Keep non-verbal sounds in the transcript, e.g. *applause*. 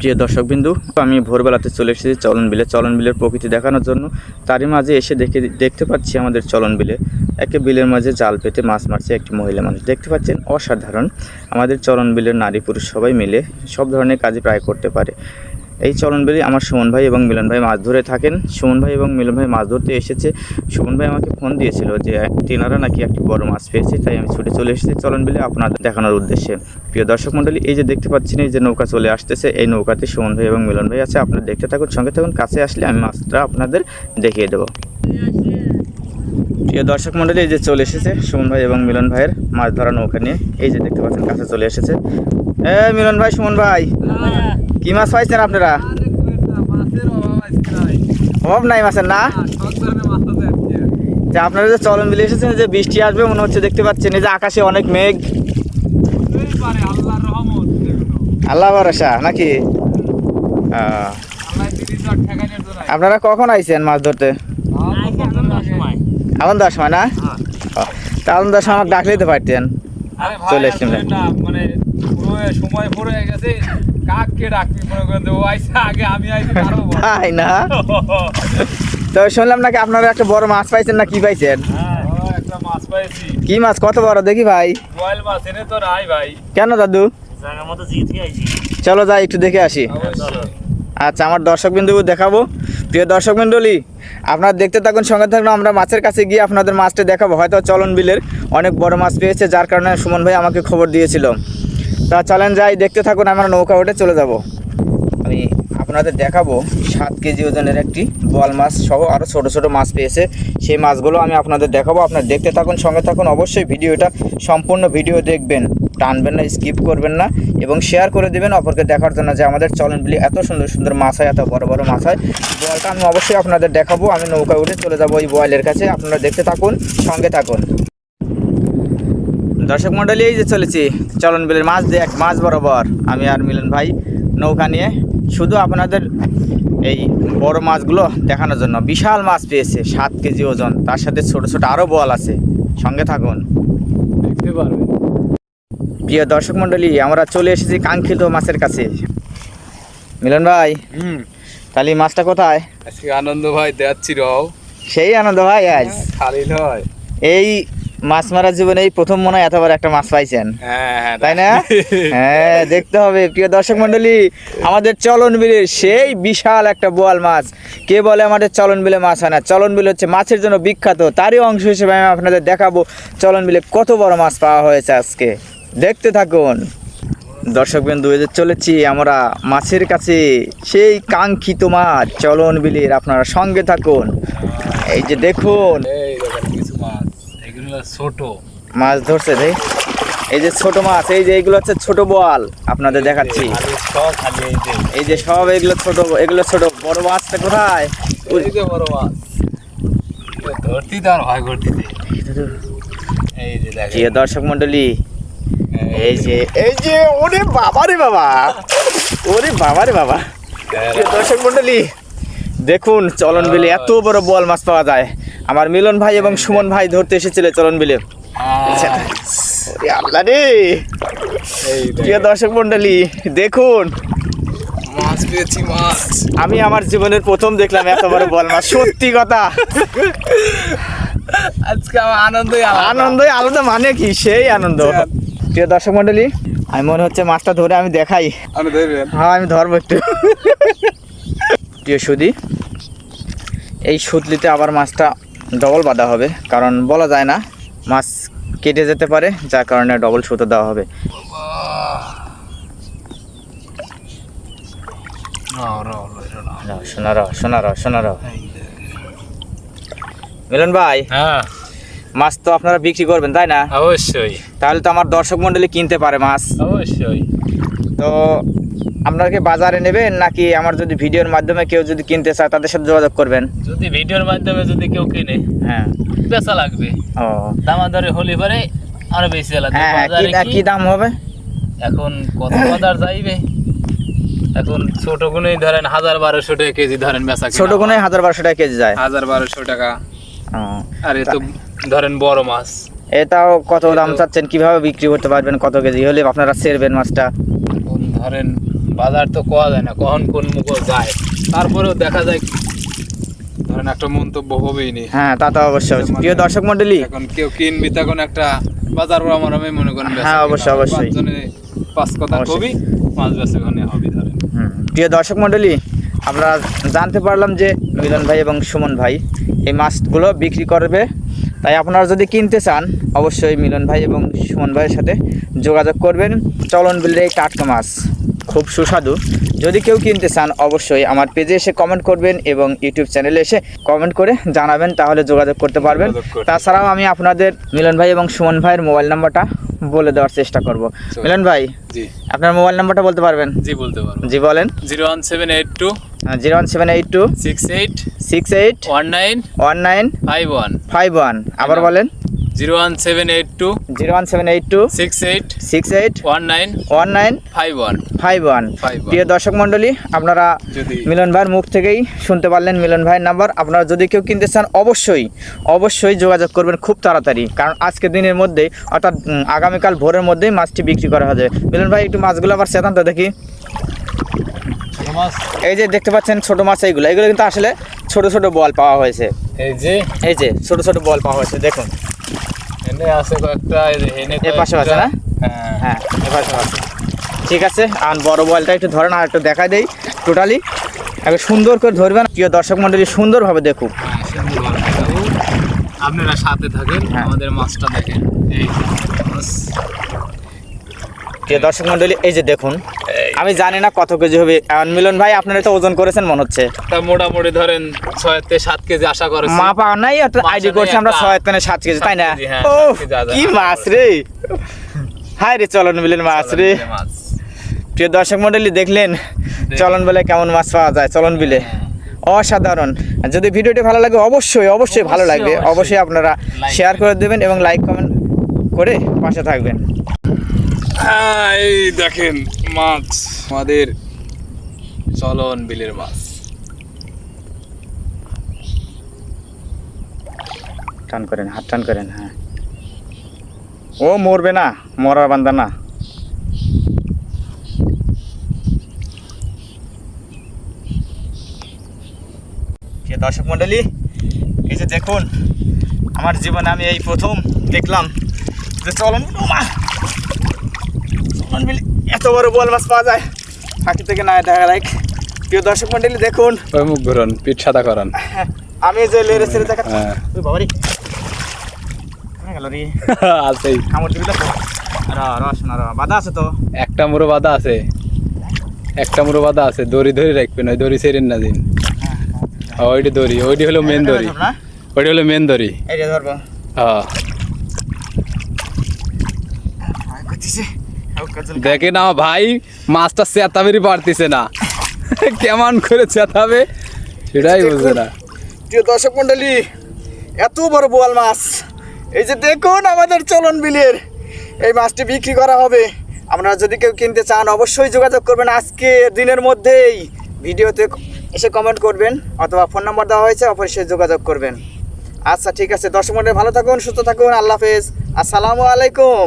প্রিয় দর্শকবিন্দু, আমি ভোরবেলাতে চলে এসেছি চলন বিলে। চলন বিলের প্রকৃতি দেখানোর জন্য। তারই মাঝে এসে দেখে, দেখতে পাচ্ছি আমাদের চলন বিলে। একে বিলের মাঝে জাল পেতে মাছ মারছে একটি মহিলা মানুষ। দেখতে পাচ্ছেন, অসাধারণ। আমাদের চলন বিলের নারী পুরুষ সবাই মিলে সব ধরনের কাজে প্রায় করতে পারে। এই চলন বিলে আমার সুমন ভাই এবং মিলন ভাই মাছ ধরে থাকেন। সুমন ভাই এবং মিলন ভাই মাছ ধরতে এসেছে। সুমন ভাই আমাকে ফোন দিয়েছিল যে তেনারা নাকি একটি বড় মাছ পেয়েছে, তাই আমি ছুটে চলে এসেছি চলন বিলে আপনাদের দেখানোর উদ্দেশ্যে। প্রিয় দর্শক মণ্ডলী এই যে দেখতে পাচ্ছেন, এই যে নৌকা চলে আসতেছে, এই নৌকাতে সুমন ভাই এবং মিলন ভাই আছে। আপনারা দেখতে থাকুন, সঙ্গে থাকুন, কাছে আসলে আমি মাছটা আপনাদের দেখিয়ে দেবো। প্রিয় দর্শক মণ্ডলী এই যে চলে এসেছে সুমন ভাই এবং মিলন ভাইয়ের মাছ ধরা নৌকা নিয়ে। এই যে দেখতে পাচ্ছেন, কাছে চলে এসেছে। এ মিলন ভাই সুমন ভাই। কি মাছ পাইছেন আপনারা? অভাব নাই মাছের না? যে আপনারা যে চলন বিলে এসেছেন যে বৃষ্টি আসবে মনে হচ্ছে দেখতে পাচ্ছেন এই যে আকাশে অনেক মেঘ। আল্লাহ ভরসা নাকি? আপনারা কখন আইছেন মাছ ধরতে? এখন দশ সময় না? তখন দশ সময় আমাকে ডাকলেই তো পারতেন। চলে এসছি আমরা। পুরো সময় পড়ে গেছে কাককে ডাকবি মনে করেন ও আইসা আগে আমি আইসি পারব তাই না? *laughs* তো শুনলাম নাকি আপনারা একটা বড় মাছ পাইছেন না কি পাইছেন? হ্যাঁ একটা মাছ পাইছি। কি মাছ? কত বড়? দেখি ভাই। বয়েল মাছ এনে তো নাই ভাই। কেন দাদু? জায়গা মতো জিতে আইছি। চলো যাই একটু দেখে আসি। চলো। আচ্ছা আমার দর্শক বিন্দু দেখাবো। প্রিয় দর্শক মণ্ডলী আপনারা দেখতে থাকুন সঙ্গে থাকুন আমরা মাছের কাছে গিয়ে আপনাদের মাছটা দেখাবো। হয়তো চলন বিলের অনেক বড় মাছ পেয়েছে যার কারণে সুমন ভাই আমাকে খবর দিয়েছিল। তা চলেন যাই, দেখতে থাকুন, আমরা নৌকা উঠে চলে যাব। আমি আপনাদের দেখাবো সাত কেজি ওজনের একটি বোয়াল মাছ সহ আরও ছোট ছোট মাছ পেয়েছে। সেই মাছগুলো আমি আপনাদের দেখাবো, আপনারা দেখতে থাকুন, সঙ্গে থাকুন, অবশ্যই ভিডিওটা সম্পূর্ণ ভিডিও দেখবেন, টানবেন না, স্কিপ করবেন না, এবং শেয়ার করে দেবেন অপরকে দেখার জন্য যে আমাদের চলন বিলি এত সুন্দর সুন্দর মাছ হয়, এত বড় বড় মাছ হয়। বোয়ালটা আমি অবশ্যই আপনাদের দেখাবো, আমি নৌকায় উঠে চলে যাব ওই বোয়ালের কাছে, আপনারা দেখতে থাকুন, সঙ্গে থাকুন। দর্শক মণ্ডলী এই যে চলেছি চলন বিলের মাছ দেখ মাছ বরাবর। আমি আর মিলন ভাই নৌকা নিয়ে শুধু আপনাদের এই বড় মাছগুলো দেখানোর জন্য। বিশাল মাছ পেয়েছে সাত কেজি ওজন। তার সাথে ছোট ছোট আরও বল আছে। সঙ্গে থাকুন। প্রিয় দর্শক মণ্ডলী আমরা চলে এসেছি কাঙ্ক্ষিত মাছের কাছে। মিলন ভাই হুম। তাহলে মাছটা কোথায়? আজকে আনন্দ ভাই দেখাচ্ছি রাও। সেই আনন্দ ভাই আজ। খালি নয়। এই মাছ মারার জীবনে এই প্রথম মনে হয় এতবার একটা মাছ পাইছেন। হ্যাঁ হ্যাঁ তাই না? *laughs* হ্যাঁ দেখতে হবে। প্রিয় দর্শক মন্ডলী আমাদের চলন বিলের সেই বিশাল একটা বোয়াল মাছ। কে বলে আমাদের চলন বিলে মাছ হয় না? চলন বিল হচ্ছে মাছের জন্য বিখ্যাত। তারই অংশ হিসেবে আমি আপনাদের দেখাবো চলন বিলে কত বড় মাছ পাওয়া হয়েছে আজকে। দেখতে থাকুন। দর্শক বিন্দু যে চলেছি আমরা মাছের কাছে। সেই কাঙ্ক্ষিত মাছ চলন বিলের আপনারা সঙ্গে থাকুন। এই যে দেখুন এই দেখেন কিছু মাছ এগুলো ছোট। মাছ ধরছে রে। এই যে ছোট মাছ এই যে এগুলো হচ্ছে ছোট বোয়াল আপনাদের দেখাচ্ছি। এই যে। সব এগুলো ছোট এগুলো ছোট। বড় মাছটা কোথায়? ওই যে বড় মাছ। ধরতি তার ভয় করতেছে এই যে দর্শক মন্ডলী এই যে এই যে ওরে বাবা রে বাবা। ওরে বাবা রে বাবা। দর্শক মন্ডলী দেখুন চলন বিলে এত বড় বল মাছ পাওয়া যায়। আমার মিলন ভাই এবং সুমন ভাই ধরতে এসেছিল চলন বিলে। ওরে আল্লাহ রে। এই প্রিয় দর্শক মন্ডলী দেখুন। মাছ পেয়েছি মাছ। আমি আমার জীবনের প্রথম দেখলাম এত বড় বল মাছ সত্যি কথা। আজকে আমার আনন্দই আনন্দ আলাদা মানে কি? সেই আনন্দ। প্রিয় দর্শক মন্ডলী আমি মনে হচ্ছে মাছটা ধরে আমি দেখাই। হ্যাঁ আমি ধরবো একটু। প্রিয় সুদি এই সুতলিতে আবার মাছটা ডবল বাঁধা হবে। কারণ বলা যায় না মাছ কেটে যেতে পারে যার কারণে ডবল সুতো দেওয়া হবে। শোনা। রাও শোনা রাও শোনা রাও মিলন ভাই হ্যাঁ। মাছ তো আপনারা বিক্রি করবেন তাই না? অবশ্যই। তাহলে তো আমার দর্শক মন্ডলী কিনতে পারে মাছ। অবশ্যই। তো আপনারা কি বাজারে নেবেন নাকি আমার যদি ভিডিওর মাধ্যমে কেউ যদি কিনতে চায় তাদের সাথে যোগাযোগ করবেন? যদি ভিডিওর মাধ্যমে যদি কেউ কিনে হ্যাঁ। বেচা লাগবে। ও। দামাদারে হলে পরে আরও বেশি লাগবে হ্যাঁ হ্যাঁ কি দাম হবে? এখন কত বাজার যাইবে? এখন ছোট গুনেই ধরেন হাজার বারোশো টাকা কেজি ধরেন বেচা ছোট হয়। হাজার বারোশো টাকা কেজি যায়। হাজার বারোশো টাকা। আর এ তো ধরেন বড় মাছ। এটাও কত দাম চাচ্ছেন? কীভাবে বিক্রি করতে পারবেন? কত কেজি হলে আপনারা সেরবেন মাছটা? ধরেন বাজার তো কোয়া যায় না কখন কোন মুখ যায় তারপরেও দেখা যায় ধরেন একটা মন্তব্য হবেই নি হ্যাঁ তা তো অবশ্যই। প্রিয় দর্শক মন্ডলী এখন কেউ কিনবি তখন একটা বাজার আমার আমি মনে করেন হ্যাঁ, অবশ্যই, অবশ্যই। পাঁচ কথা। কবি পাঁচ বেচা ওখানে হবে ধরেন। প্রিয় দর্শক মণ্ডলী আমরা জানতে পারলাম যে মিলন ভাই এবং সুমন ভাই এই মাছগুলো বিক্রি করবে তাই আপনারা যদি কিনতে চান অবশ্যই মিলন ভাই এবং সুমন ভাইয়ের সাথে যোগাযোগ করবেন চলন বিলের এই টাটকা মাছ খুব সুস্বাদু। যদি কেউ কিনতে চান অবশ্যই আমার পেজে এসে কমেন্ট করবেন এবং ইউটিউব চ্যানেলে এসে কমেন্ট করে জানাবেন তাহলে যোগাযোগ করতে পারবেন। তাছাড়াও আমি আপনাদের মিলন ভাই এবং সুমন ভাইয়ের মোবাইল নাম্বারটা বলে দেওয়ার চেষ্টা করব। মিলন ভাই আপনার মোবাইল নাম্বারটা বলতে পারবেন? জি বলতে পারব। জি বলেন। Zero one seven eight two zero one seven eight two six eight six eight one nine one nine five one. Five one. আবার বলেন। Zero one seven eight two zero one seven eight two six eight six eight one nine one nine five one five one প্রিয় দর্শক মণ্ডলী আপনারা মিলন ভাইয়ের মুখ থেকেই শুনতে পারলেন মিলন ভাইয়ের নাম্বার। আপনারা যদি কেউ কিনতে চান অবশ্যই অবশ্যই যোগাযোগ করবেন খুব তাড়াতাড়ি। কারণ আজকে দিনের মধ্যেই অর্থাৎ আগামীকাল ভোরের মধ্যেই মাছটি বিক্রি করা হবে। মিলন ভাই একটু মাছগুলো আবার চেতান তো দেখি। এই যে দেখতে পাচ্ছেন ছোট মাছ এইগুলো। এগুলো কিন্তু আসলে ছোট ছোট বল পাওয়া হয়েছে। এই যে এই যে ছোট ছোট বল পাওয়া হয়েছে দেখুন। আছে কয়েকটা পাশে আছে না? হ্যাঁ হ্যাঁ। ঠিক আছে আর বড় বলটা একটু ধরেন আর একটু দেখা দেই টোটালি একটু সুন্দর করে ধরবেন প্রিয় দর্শক মন্ডলী সুন্দরভাবে হ্যাঁ, আপনারা সাথে থাকেন হ্যাঁ। আমাদের মাছটা দেখেন এই। প্রিয় দর্শক মন্ডলী এই যে দেখুন আমি জানি না কত কেজি হবে। মিলন ভাই আপনারা তো ওজন করেছেন মনে হচ্ছে। তা মোটামুটি ধরেন ছয় সাত কেজি আশা করেছি। মা পাওয়া নাই আইডি করছি আমরা। ছয় থেকে সাত কেজি তাই না? হ্যাঁ, ও আদা- কি মাছ রে। হাই রে চলন মিলেন মাছ রে। প্রিয় দর্শক মন্ডলী দেখলেন চলন বিলে কেমন মাছ পাওয়া যায় চলন বিলে। অসাধারণ। আর যদি ভিডিওটি ভালো লাগে অবশ্যই অবশ্যই ভালো লাগবে। অবশ্যই। আপনারা শেয়ার করে দেবেন এবং লাইক কমেন্ট করে পাশে থাকবেন। হ্যাঁ, এই দেখেন মাছ। আমাদের চলন বিলের মাছ। টান করেন হাত টান করেন হ্যাঁ। ও মরবে না মরার বান্দা না। দর্শক মণ্ডলী এই যে দেখুন আমার জীবনে আমি এই প্রথম দেখলাম যে চলন! চলন বিলি এত বড় বল মাছ পাওয়া যায়। ফাঁকি থেকে না দেখা লাইক প্রিয় দর্শক মণ্ডলী দেখুন। ওই মুখ ঘুরন পিঠ সাদা করান। আমি যে লেরে ছেড়ে দেখা হ্যাঁ। ওই বাবারি। *laughs* আছেই। কামড় দিবি বাধা আছে তো। একটা মুড়ো বাঁধা আছে। একটা মুড়ো বাঁধা আছে। দড়ি ধরে রাখবেন ওই দড়ি ছেড়েন না দিন। ওইটি দড়ি ওইটি হলো মেন দড়ি। না ওইটি হলো মেন দড়ি। ধরবো। হ্যাঁ ভয় করতেছে ও কাজল দেখে না ভাই মাছটা চেতাবেরই পারতেছে না। কেমন করে চেতাবে সেটাই বুঝবে না। প্রিয় দর্শক মন্ডলী এত বড় বোয়াল মাছ। এই যে দেখুন আমাদের চলন বিলের এই মাছটি বিক্রি করা হবে। আপনারা যদি কেউ কিনতে চান অবশ্যই যোগাযোগ করবেন আজকে দিনের মধ্যেই। ভিডিওতে এসে কমেন্ট করবেন অথবা ফোন নাম্বার দেওয়া হয়েছে অবশ্যই যোগাযোগ করবেন। আচ্ছা ঠিক আছে। দর্শক মন্ডলী ভালো থাকুন সুস্থ থাকুন আল্লাহ হাফেজ। আসসালামু আলাইকুম।